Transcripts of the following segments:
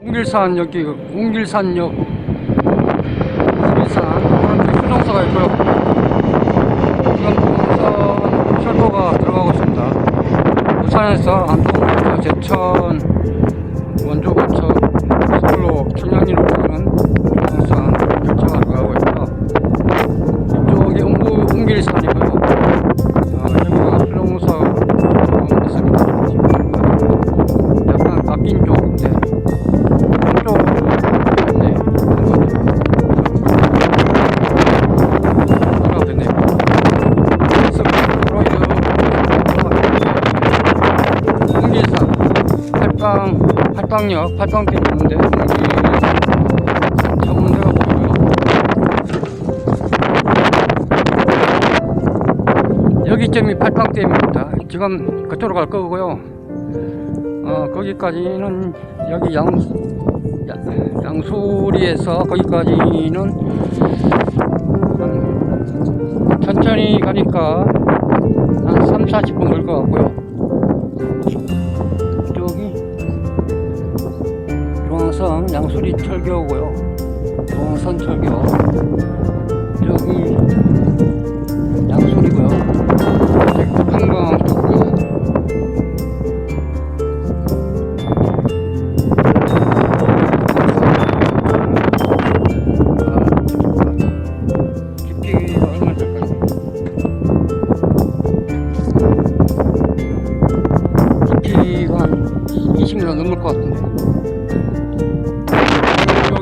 여기 웅길산역 웅길산 오른쪽 수정소가 있고요. 지금 부산 철도가 들어가고 있습니다. 부산에서 안동부터 제천 원주 거쳐 서울로 청량리로 가는 팔방역 팔방댐 있는데 홍길산 전문대가 보이고요. 여기점이 팔방댐입니다. 지금 그쪽으로 갈 거고요. 어, 거기까지는 여기 양, 야- 양수리에서 거기까지는 한 천천히 가니까 한 3, 40분 걸릴 것 같고요. 중앙선 양수리 철교고요. 중앙선 철교. 저기 양수리고요.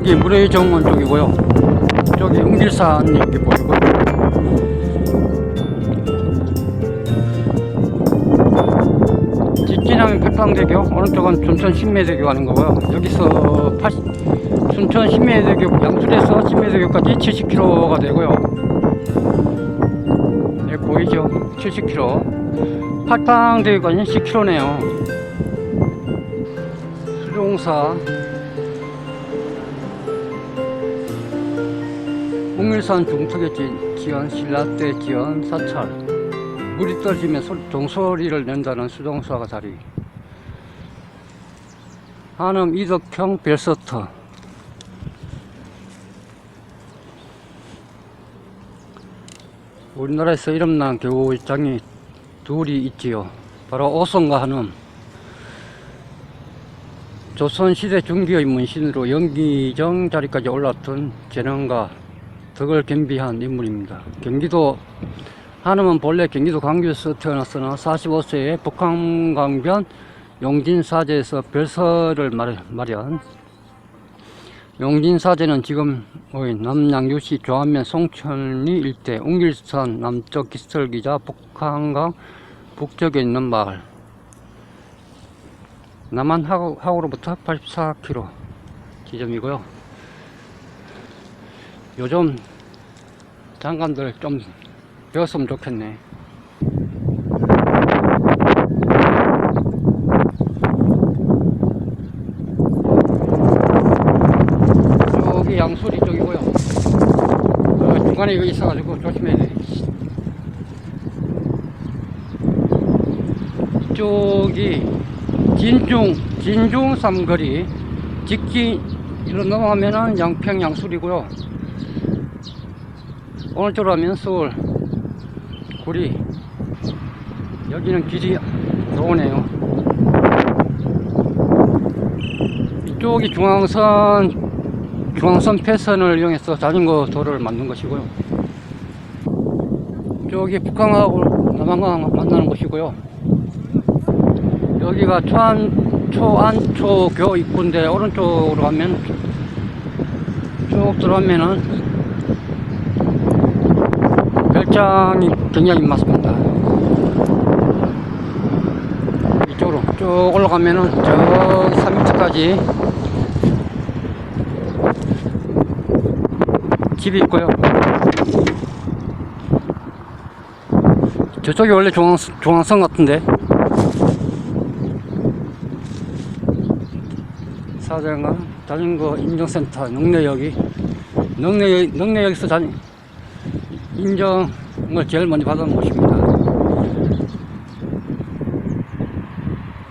여기 물의 정원 쪽이고요. 저기 웅길산 이렇게 보이고요. 직진하면 팔방대교 오른쪽은 춘천 신매대교 가는 거고요. 여기서 80, 춘천 신매대교 양수에서 신매대교까지 70km가 되고요. 네, 보이죠? 70km 팔방대교까지는 10km네요. 수종사 홍일산 중턱에 지- 지연 신라대 지연 사찰. 물이 떨어지면 소- 종소리를 낸다는 수동사가 자리. 한음 이덕형 벨서터. 우리나라에서 이름 난 교장이 둘이 있지요. 바로 오성과 한음. 조선시대 중기의 문신으로 연기정 자리까지 올랐던 재능과 덕을 겸비한 인물입니다 경기도 한음은 본래 경기도 광주에서 태어났으나 45세에 북한 강변 용진사제에서 별서를 말- 마련. 용진사제는 지금 의 남양주시 조안면 송천리 일대 웅길산 남쪽 기설기자 북한강 북쪽에 있는 마을. 남한 하구, 하구로부터 84km 지점이고요. 요즘 장관들 좀 배웠으면 좋겠네. 여기 양수리 쪽이고요. 어, 중간에 이거 있어가지고 조심해야 돼. 이쪽이 진중, 진중 삼거리. 직진으로 넘어가면은 양평 양수리고요. 오른쪽으로 가면 서울 구리. 여기는 길이 좋으네요. 이쪽이 중앙선 중앙선 패선을 이용해서 자전거 도로를 만든 것이고요. 저기 북한하고 남한강 만나는 곳이고요. 여기가 초안 초안초교 입구인데 오른쪽으로 가면 쭉 들어가면은 별장이 굉장히 많습니다. 이쪽으로 쭉 올라가면은 저 3m까지 집이 있고요. 저쪽이 원래 중앙, 중앙선 같은데. 사장과 자전거 인증센터 능내역이 능내역, 능내역에서 자, 인정을 제일 먼저 받은 곳입니다.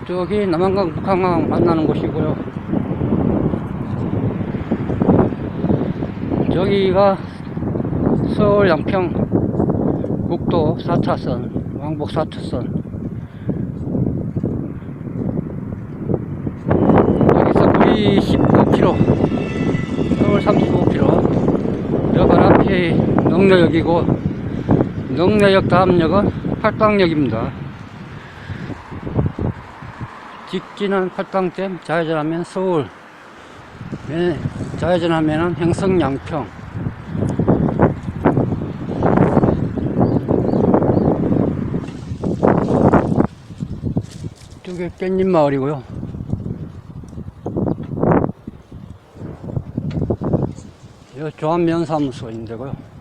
저기 남한강, 북한강 만나는 곳이고요. 저기가 서울 양평 국도 4차선, 왕복 4차선. 여기서 거의 19km, 서울 35km. 여발 앞에 농내역이고, 농내역 다음 역은 팔당역입니다. 직진은 팔당댐, 좌회전하면 서울, 네, 좌회전하면 행성 양평. 이쪽에 깻잎 마을이고요. 여기 조합면사무소 인데고요.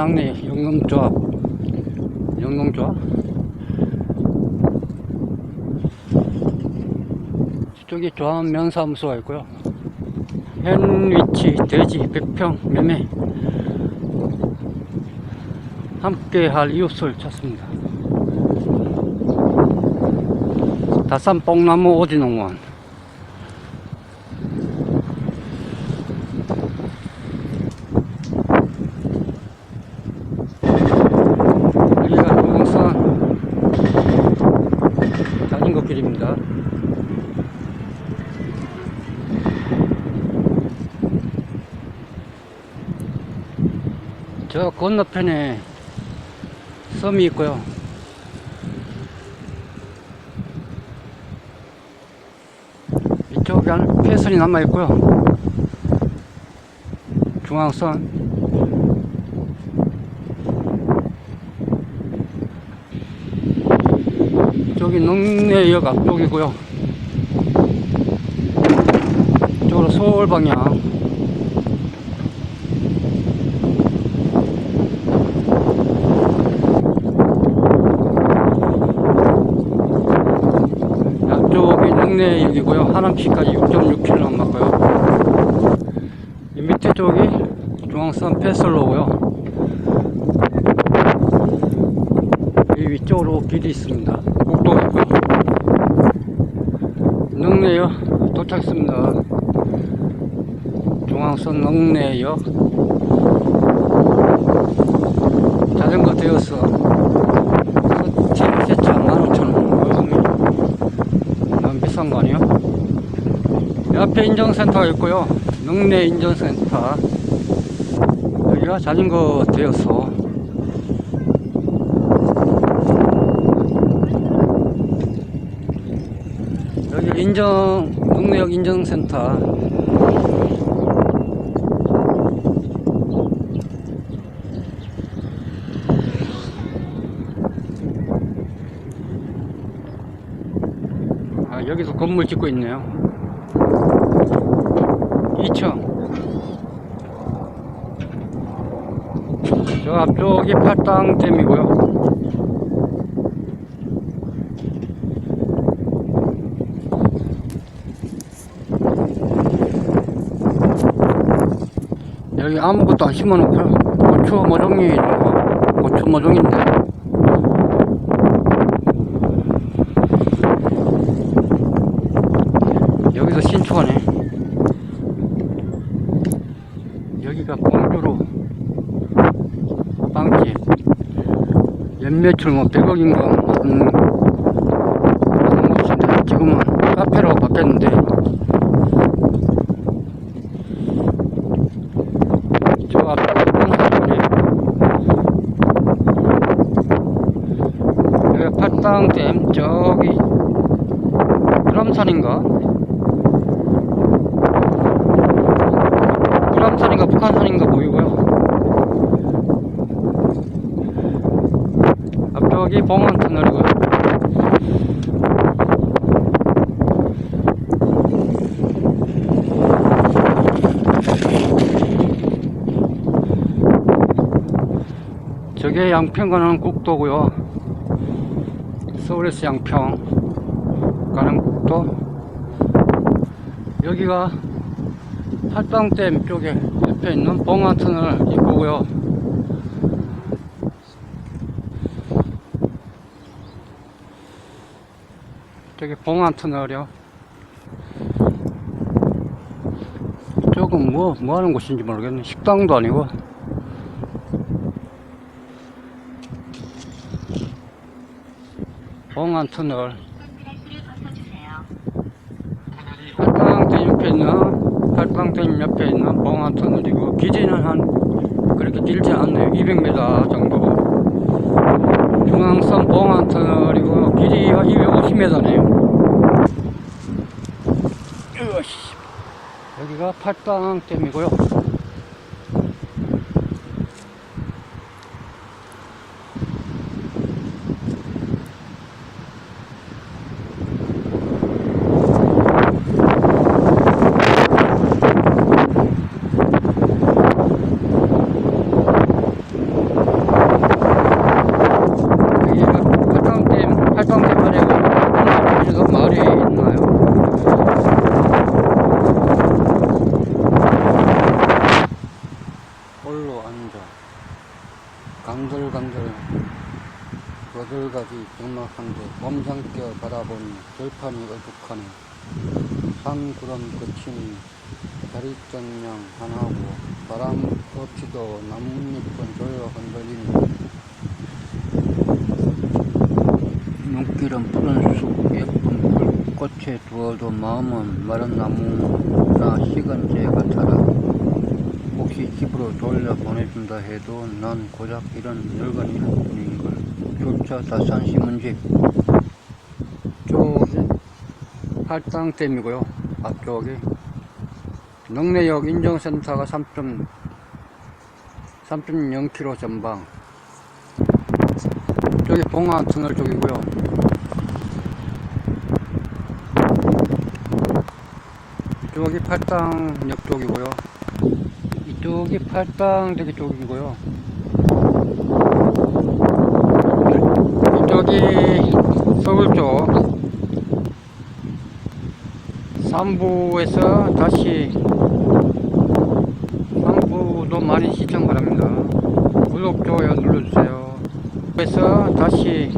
안학리 영농조합, 영농조합. 이쪽에 조합면사무소가 있고요. 현 위치 대지 100평 매매 함께 할 이웃을 찾습니다. 다산 뽕나무 오지농원 여기가 동산 자전거 길입니다. 저 건너편에 섬이 있고요. 이쪽에 한 폐선이 남아 있고요. 중앙선. 저기 농내역 앞쪽이고요. 이쪽으로 서울 방향. 앞쪽이 농내역이고요. 하남시까지 6.6km 남았고요. 이 밑에 쪽이 중앙선 패설로고요. 이 위쪽으로 길이 있습니다. 국도가 있고요. 농내역 도착했습니다. 중앙선 농내역 자전거 되어서 서팀 세차 15,000원 요금이 너무 비싼 거 아니에요? 옆에 인정센터가 있고요. 능내 인정센터. 여기가 자전거 되어서 여기 인정 능내역 인정센터. 아, 여기서 건물 짓고 있네요. 2층. 저 앞쪽이 팔당댐이고요. 여기 아무것도 안 심어놓고요. 고추 모종이. 고추 모종인데. 여기서 신축하네. 여기가 공주로 빵집. 연매출 뭐 100억인가 하는, 하는 곳인데 지금은 카페로 바뀌었는데 저 앞에 공사원이 여기 팔당댐 저기 불암산인가? 불암산인가 북한산인가 보이고요. 앞쪽이 봉안 터널이고요. 저게 양평 가는 국도고요. 서울에서 양평 가는 국도. 여기가 팔당댐 쪽에 옆에 있는 봉화터널 입구고요. 저기 봉화터널이요. 이건 뭐, 뭐 하는 곳인지 모르겠네. 식당도 아니고. 봉안 터널. 팔방댐 옆에 있는, 팔방댐 옆에 있는 봉안 터널이고, 기지는 한, 그렇게 길지 않네요. 200m 정도. 중앙선 봉안 터널이고, 길이가 250m네요. 여기가 팔방댐이고요. 여기가 팔방댐, 팔방댐 아래가 여기가 말이 있나요? 홀로 앉아 간들간들 여덟가지 정막한데 몸상겨 바라보니 들판이 어둑하네 산 구름 끝이니 다리정령 하나고 바람 없이도 나뭇잎은 조여 흔들리니 눈길은 푸른 숲 예쁜 풀 꽃에 두어도 마음은 마른 나무나 식은 재 같아라. 혹시 집으로 돌려 보내준다 해도 난 고작 이런 늙은이 한 뿐인걸. 조차 다산 신문집. 쪽이 팔당댐이고요. 앞쪽이 능내역 인정센터가 3. 3.0km 전방 저기 봉화 터널 쪽이고요 이쪽이 팔당역 쪽이고요 이쪽이 팔당대교 쪽이고요. 이쪽이 서울 쪽. 삼부에서 다시 삼부도 많이 시청 바랍니다. 구독, 좋아요 눌러주세요. 그래서 다시